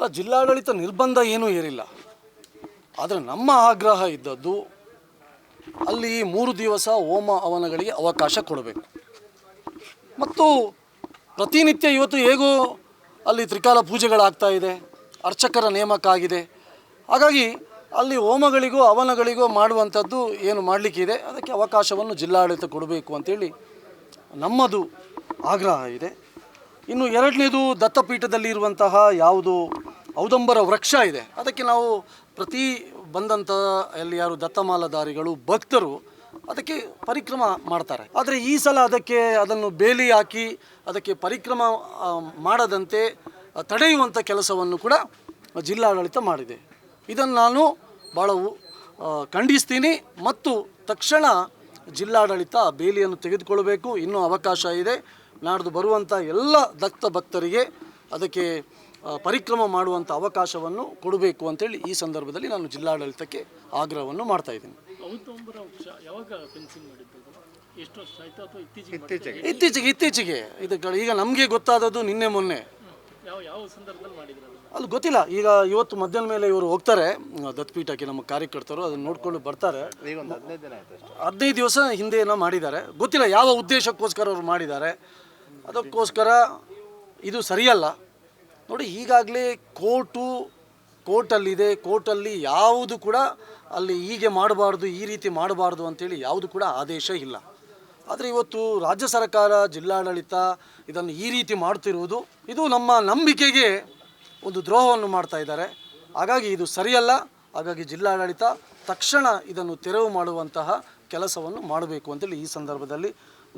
ಅಲ್ಲ, ಜಿಲ್ಲಾಡಳಿತ ನಿರ್ಬಂಧ ಏನೂ ಏರಿಲ್ಲ. ಆದರೆ ನಮ್ಮ ಆಗ್ರಹ ಇದ್ದದ್ದು ಅಲ್ಲಿ ಮೂರು ದಿವಸ ಹೋಮ ಹವನಗಳಿಗೆ ಅವಕಾಶ ಕೊಡಬೇಕು. ಮತ್ತು ಪ್ರತಿನಿತ್ಯ ಇವತ್ತು ಹೇಗೂ ಅಲ್ಲಿ ತ್ರಿಕಾಲ ಪೂಜೆಗಳಾಗ್ತಾ ಇದೆ, ಅರ್ಚಕರ ನೇಮಕ ಆಗಿದೆ ಹಾಗಾಗಿ ಅಲ್ಲಿ ಹೋಮಗಳಿಗೂ ಹವನಗಳಿಗೂ ಮಾಡುವಂಥದ್ದು ಏನು ಮಾಡಲಿಕ್ಕಿದೆ, ಅದಕ್ಕೆ ಅವಕಾಶವನ್ನು ಜಿಲ್ಲಾಡಳಿತ ಕೊಡಬೇಕು ಅಂತೇಳಿ ನಮ್ಮದು ಆಗ್ರಹ ಇದೆ. ಇನ್ನು ಎರಡನೇದು ದತ್ತಪೀಠದಲ್ಲಿ ಇರುವಂತಹ ಯಾವುದು ಔದಂಬರ ವೃಕ್ಷ ಇದೆ. ಅದಕ್ಕೆ ನಾವು ಪ್ರತಿ ಬಂದಂಥ ಎಲ್ಲಿ ಯಾರು ದತ್ತಮಾಲಧಾರಿಗಳು, ಭಕ್ತರು ಅದಕ್ಕೆ ಪರಿಕ್ರಮ ಮಾಡ್ತಾರೆ. ಆದರೆ ಈ ಸಲ ಅದಕ್ಕೆ ಅದನ್ನು ಬೇಲಿ ಹಾಕಿ ಅದಕ್ಕೆ ಪರಿಕ್ರಮ ಮಾಡದಂತೆ ತಡೆಯುವಂಥ ಕೆಲಸವನ್ನು ಕೂಡ ಜಿಲ್ಲಾಡಳಿತ ಮಾಡಿದೆ. ಇದನ್ನು ನಾನು ಭಾಳ ಖಂಡಿಸ್ತೀನಿ. ಮತ್ತು ತಕ್ಷಣ ಜಿಲ್ಲಾಡಳಿತ ಬೇಲಿಯನ್ನು ತೆಗೆದುಕೊಳ್ಳಬೇಕು ಇನ್ನೂ ಅವಕಾಶ ಇದೆ. ನಾಡ್ದು ಬರುವಂಥ ಎಲ್ಲ ದತ್ತ ಭಕ್ತರಿಗೆ ಅದಕ್ಕೆ ಪರಿಕ್ರಮ ಮಾಡುವಂಥ ಅವಕಾಶವನ್ನು ಕೊಡಬೇಕು ಅಂತೇಳಿ ಈ ಸಂದರ್ಭದಲ್ಲಿ ನಾನು ಜಿಲ್ಲಾಡಳಿತಕ್ಕೆ ಆಗ್ರಹವನ್ನು ಮಾಡ್ತಾ ಇದ್ದೀನಿ. ಇತ್ತೀಚೆಗೆ ಇತ್ತೀಚೆಗೆ. ಇದಕ್ಕೆ ಈಗ ನಮಗೆ ಗೊತ್ತಾದದ್ದು ನಿನ್ನೆ ಮೊನ್ನೆ. ಅಲ್ಲಿ ಯಾವ ಸಂದರ್ಭದಲ್ಲಿ ಮಾಡಿದ್ರು ಅದನ್ನ? ಅದು ಗೊತ್ತಿಲ್ಲ. ಈಗ ಇವತ್ತು ಮಧ್ಯಾಹ್ನ ಮೇಲೆ ಇವರು ಹೋಗ್ತಾರೆ. ದತ್ಪೀಠಕ್ಕೆ ದತ್ತಪೀಠಕ್ಕೆ ನಮ್ಮ ಕಾರ್ಯಕರ್ತರು ಅದನ್ನು ನೋಡ್ಕೊಂಡು ಬರ್ತಾರೆ. ಈಗ ಒಂದು ಹದಿನೈದು ದಿನ ಆಯ್ತು ಅಷ್ಟೇ. ಹದಿನೈದು ದಿವಸ ಹಿಂದೆ ಏನೋ ಮಾಡಿದ್ದಾರೆ. ಗೊತ್ತಿಲ್ಲ ಯಾವ ಉದ್ದೇಶಕ್ಕೋಸ್ಕರ ಅವರು ಮಾಡಿದ್ದಾರೆ. ಅದಕ್ಕೋಸ್ಕರ ಇದು ಸರಿಯಲ್ಲ. ನೋಡಿ, ಈಗಾಗಲೇ ಕೋರ್ಟು ಕೋರ್ಟಲ್ಲಿದೆ, ಕೋರ್ಟಲ್ಲಿ ಯಾವುದು ಕೂಡ ಅಲ್ಲಿ ಹೀಗೆ ಮಾಡಬಾರ್ದು, ಈ ರೀತಿ ಮಾಡಬಾರ್ದು ಅಂತೇಳಿ ಯಾವುದು ಕೂಡ ಆದೇಶ ಇಲ್ಲ. ಆದರೆ ಇವತ್ತು ರಾಜ್ಯ ಸರ್ಕಾರ, ಜಿಲ್ಲಾಡಳಿತ ಇದನ್ನು ಈ ರೀತಿ ಮಾಡ್ತಿರುವುದು, ಇದು ನಮ್ಮ ನಂಬಿಕೆಗೆ ಒಂದು ದ್ರೋಹವನ್ನು ಮಾಡ್ತಾ ಇದ್ದಾರೆ. ಹಾಗಾಗಿ ಇದು ಸರಿಯಲ್ಲ. ಹಾಗಾಗಿ ಜಿಲ್ಲಾಡಳಿತ ತಕ್ಷಣ ಇದನ್ನು ತೆರವು ಮಾಡುವಂತಹ ಕೆಲಸವನ್ನು ಮಾಡಬೇಕು ಅಂತೇಳಿ ಈ ಸಂದರ್ಭದಲ್ಲಿ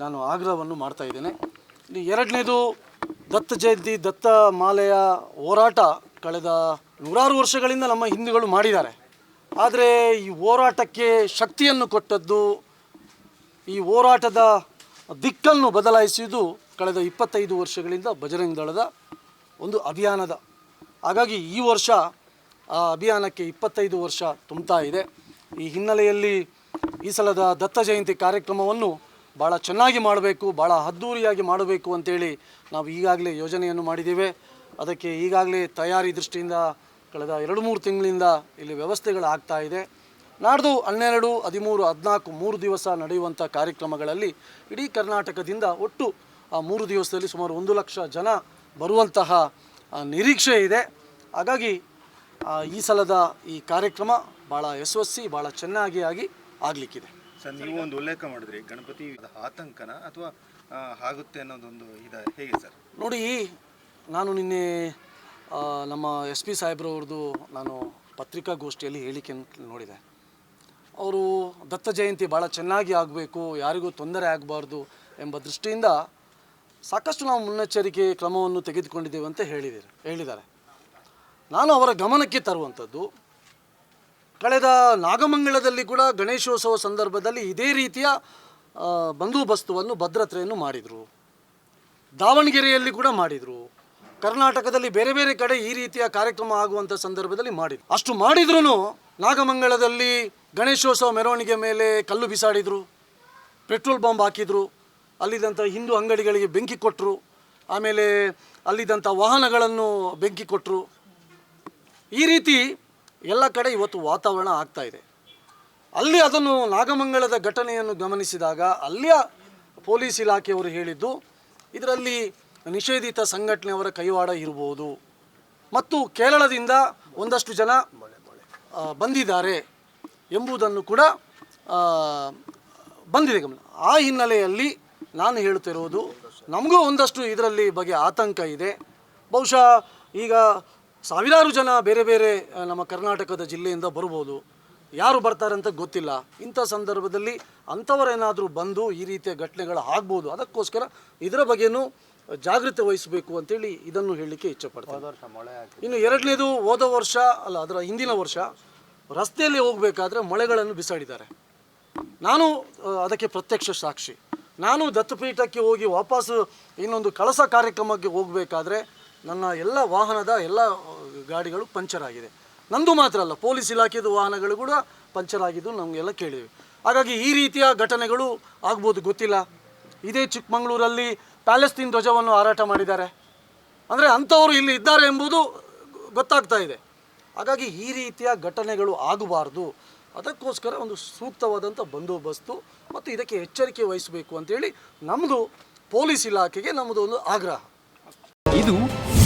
ನಾನು ಆಗ್ರಹವನ್ನು ಮಾಡ್ತಾ ಇದ್ದೇನೆ. ಎರಡನೇದು ದತ್ತ ಜಯಂತಿ, ದತ್ತ ಮಾಲೆಯ ಹೋರಾಟ ಕಳೆದ ನೂರಾರು ವರ್ಷಗಳಿಂದ ನಮ್ಮ ಹಿಂದೂಗಳು ಮಾಡಿದ್ದಾರೆ. ಆದರೆ ಈ ಹೋರಾಟಕ್ಕೆ ಶಕ್ತಿಯನ್ನು ಕೊಟ್ಟದ್ದು, ಈ ಹೋರಾಟದ ದಿಕ್ಕನ್ನು ಬದಲಾಯಿಸಿದ್ದು ಕಳೆದ ಇಪ್ಪತ್ತೈದು ವರ್ಷಗಳಿಂದ ಬಜರಂಗ ದಳದ ಒಂದು ಅಭಿಯಾನದ. ಹಾಗಾಗಿ ಈ ವರ್ಷ ಆ ಅಭಿಯಾನಕ್ಕೆ ಇಪ್ಪತ್ತೈದು ವರ್ಷ ತುಂಬ್ತಾ ಇದೆ. ಈ ಹಿನ್ನೆಲೆಯಲ್ಲಿ ಈ ಸಲದ ದತ್ತ ಜಯಂತಿ ಕಾರ್ಯಕ್ರಮವನ್ನು ಭಾಳ ಚೆನ್ನಾಗಿ ಮಾಡಬೇಕು ಭಾಳ ಅದ್ಧೂರಿಯಾಗಿ ಮಾಡಬೇಕು ಅಂತೇಳಿ ನಾವು ಈಗಾಗಲೇ ಯೋಜನೆಯನ್ನು ಮಾಡಿದ್ದೇವೆ. ಅದಕ್ಕೆ ಈಗಾಗಲೇ ತಯಾರಿ ದೃಷ್ಟಿಯಿಂದ ಕಳೆದ ಎರಡು ಮೂರು ತಿಂಗಳಿಂದ ಇಲ್ಲಿ ವ್ಯವಸ್ಥೆಗಳು ಆಗ್ತಾ ಇದೆ. ನಾಡ್ದು ಹನ್ನೆರಡು, ಹದಿಮೂರು, ಹದಿನಾಲ್ಕು ಮೂರು ದಿವಸ ನಡೆಯುವಂಥ ಕಾರ್ಯಕ್ರಮಗಳಲ್ಲಿ ಇಡೀ ಕರ್ನಾಟಕದಿಂದ ಒಟ್ಟು ಆ ಮೂರು ದಿವಸದಲ್ಲಿ ಸುಮಾರು ಒಂದು ಲಕ್ಷ ಜನ ಬರುವಂತಹ ನಿರೀಕ್ಷೆ ಇದೆ. ಹಾಗಾಗಿ ಈ ಸಲದ ಈ ಕಾರ್ಯಕ್ರಮ ಭಾಳ ಯಶಸ್ವಿ ಭಾಳ ಚೆನ್ನಾಗಿ ಆಗಿ ಆಗಲಿಕ್ಕಿದೆ. ಸರ್, ನೀವು ಒಂದು ಉಲ್ಲೇಖ ಮಾಡಿದ್ರಿ, ಗಣಪತಿ ಆತಂಕನ ಅಥವಾ ಆಗುತ್ತೆ ಅನ್ನೋದೊಂದು ಇದೆ, ಹೇಗೆ ಸರ್? ನೋಡಿ, ನಾನು ನಿನ್ನೆ ನಮ್ಮ ಎಸ್ ಪಿ ಸಾಹೇಬ್ರವ್ರದ್ದು ನಾನು ಪತ್ರಿಕಾಗೋಷ್ಠಿಯಲ್ಲಿ ಹೇಳಿಕೆ ನೋಡಿದೆ. ಅವರು ದತ್ತ ಜಯಂತಿ ಭಾಳ ಚೆನ್ನಾಗಿ ಆಗಬೇಕು, ಯಾರಿಗೂ ತೊಂದರೆ ಆಗಬಾರ್ದು ಎಂಬ ದೃಷ್ಟಿಯಿಂದ ಸಾಕಷ್ಟು ನಾವು ಮುನ್ನೆಚ್ಚರಿಕೆ ಕ್ರಮವನ್ನು ತೆಗೆದುಕೊಂಡಿದ್ದೇವೆ ಅಂತ ಹೇಳಿದ್ದಾರೆ ಹೇಳಿದ್ದಾರೆ. ನಾನು ಅವರ ಗಮನಕ್ಕೆ ತರುವಂಥದ್ದು ಕಳೆದ ನಾಗಮಂಗಲದಲ್ಲಿ ಕೂಡ ಗಣೇಶೋತ್ಸವ ಸಂದರ್ಭದಲ್ಲಿ ಇದೇ ರೀತಿಯ ಬಂದೋಬಸ್ತುವನ್ನು, ಭದ್ರತೆಯನ್ನು ಮಾಡಿದರು. ದಾವಣಗೆರೆಯಲ್ಲಿ ಕೂಡ ಮಾಡಿದರು. ಕರ್ನಾಟಕದಲ್ಲಿ ಬೇರೆ ಬೇರೆ ಕಡೆ ಈ ರೀತಿಯ ಕಾರ್ಯಕ್ರಮ ಆಗುವಂಥ ಸಂದರ್ಭದಲ್ಲಿ ಮಾಡಿದ್ರು. ಅಷ್ಟು ಮಾಡಿದ್ರೂ ನಾಗಮಂಗಲದಲ್ಲಿ ಗಣೇಶೋತ್ಸವ ಮೆರವಣಿಗೆ ಮೇಲೆ ಕಲ್ಲು ಬಿಸಾಡಿದರು. ಪೆಟ್ರೋಲ್ ಬಾಂಬ್ ಹಾಕಿದರು. ಅಲ್ಲಿದ್ದಂಥ ಹಿಂದೂ ಅಂಗಡಿಗಳಿಗೆ ಬೆಂಕಿ ಕೊಟ್ಟರು ಆಮೇಲೆ ಅಲ್ಲಿದ್ದಂಥ ವಾಹನಗಳನ್ನು ಬೆಂಕಿ ಕೊಟ್ಟರು ಈ ರೀತಿ ಎಲ್ಲ ಕಡೆ ಇವತ್ತು ವಾತಾವರಣ ಆಗ್ತಾ ಇದೆ. ಅಲ್ಲಿ ಅದನ್ನು ನಾಗಮಂಗಲದ ಘಟನೆಯನ್ನು ಗಮನಿಸಿದಾಗ ಅಲ್ಲಿಯ ಪೊಲೀಸ್ ಇಲಾಖೆಯವರು ಹೇಳಿದ್ದು, ಇದರಲ್ಲಿ ನಿಷೇಧಿತ ಸಂಘಟನೆಯವರ ಕೈವಾಡ ಇರಬಹುದು ಮತ್ತು ಕೇರಳದಿಂದ ಒಂದಷ್ಟು ಜನ ಬಂದಿದ್ದಾರೆ ಎಂಬುದನ್ನು ಕೂಡ ಬಂದಿದೆ ಗಮನ. ಆ ಹಿನ್ನೆಲೆಯಲ್ಲಿ ನಾನು ಹೇಳುತ್ತಿರುವುದು, ನಮಗೂ ಒಂದಷ್ಟು ಇದರಲ್ಲಿ ಬಗ್ಗೆ ಆತಂಕ ಇದೆ. ಬಹುಶಃ ಈಗ ಸಾವಿರಾರು ಜನ ಬೇರೆ ಬೇರೆ ನಮ್ಮ ಕರ್ನಾಟಕದ ಜಿಲ್ಲೆಯಿಂದ ಬರ್ಬೋದು. ಯಾರು ಬರ್ತಾರೆ ಅಂತ ಗೊತ್ತಿಲ್ಲ. ಇಂಥ ಸಂದರ್ಭದಲ್ಲಿ ಅಂಥವರೇನಾದರೂ ಬಂದು ಈ ರೀತಿಯ ಘಟನೆಗಳು ಆಗ್ಬೋದು. ಅದಕ್ಕೋಸ್ಕರ ಇದರ ಬಗ್ಗೆನೂ ಜಾಗೃತಿ ವಹಿಸಬೇಕು ಅಂತೇಳಿ ಇದನ್ನು ಹೇಳಲಿಕ್ಕೆ ಮಳೆ ಇನ್ನು ಎರಡನೇದು ಹೋದ ವರ್ಷ ಅಲ್ಲ ಅದರ ಹಿಂದಿನ ವರ್ಷ ರಸ್ತೆಯಲ್ಲಿ ಹೋಗಬೇಕಾದ್ರೆ ಮಳೆಗಳನ್ನು ಬಿಸಾಡಿದ್ದಾರೆ. ನಾನು ಅದಕ್ಕೆ ಪ್ರತ್ಯಕ್ಷ ಸಾಕ್ಷಿ. ನಾನು ದತ್ತಪೀಠಕ್ಕೆ ಹೋಗಿ ವಾಪಸ್ ಇನ್ನೊಂದು ಕಳಸ ಕಾರ್ಯಕ್ರಮಕ್ಕೆ ಹೋಗಬೇಕಾದ್ರೆ ನನ್ನ ಎಲ್ಲ ವಾಹನದ ಎಲ್ಲ ಗಾಡಿಗಳು ಪಂಚರ್ ಆಗಿದೆ. ನಂದು ಮಾತ್ರ ಅಲ್ಲ, ಪೊಲೀಸ್ ಇಲಾಖೆದು ವಾಹನಗಳು ಕೂಡ ಪಂಚರ್ ಆಗಿದ್ದು ನಮಗೆಲ್ಲ ಕೇಳಿದ್ವಿ. ಹಾಗಾಗಿ ಈ ರೀತಿಯ ಘಟನೆಗಳು ಆಗ್ಬೋದು ಗೊತ್ತಿಲ್ಲ. ಇದೇ ಚಿಕ್ಕಮಗಳೂರಲ್ಲಿ ಪ್ಯಾಲೆಸ್ತೀನ್ ಧ್ವಜವನ್ನು ಹಾರಾಟ ಮಾಡಿದ್ದಾರೆ. ಅಂದರೆ ಅಂಥವರು ಇಲ್ಲಿ ಇದ್ದಾರೆ ಎಂಬುದು ಗೊತ್ತಾಗ್ತಾ ಇದೆ. ಹಾಗಾಗಿ ಈ ರೀತಿಯ ಘಟನೆಗಳು ಆಗಬಾರ್ದು. ಅದಕ್ಕೋಸ್ಕರ ಒಂದು ಸೂಕ್ತವಾದಂಥ ಬಂದೋಬಸ್ತು ಮತ್ತು ಇದಕ್ಕೆ ಎಚ್ಚರಿಕೆ ವಹಿಸಬೇಕು ಅಂತೇಳಿ ನಮ್ಮದು ಪೊಲೀಸ್ ಇಲಾಖೆಗೆ ನಮ್ಮದು ಒಂದು ಆಗ್ರಹ. ಇದು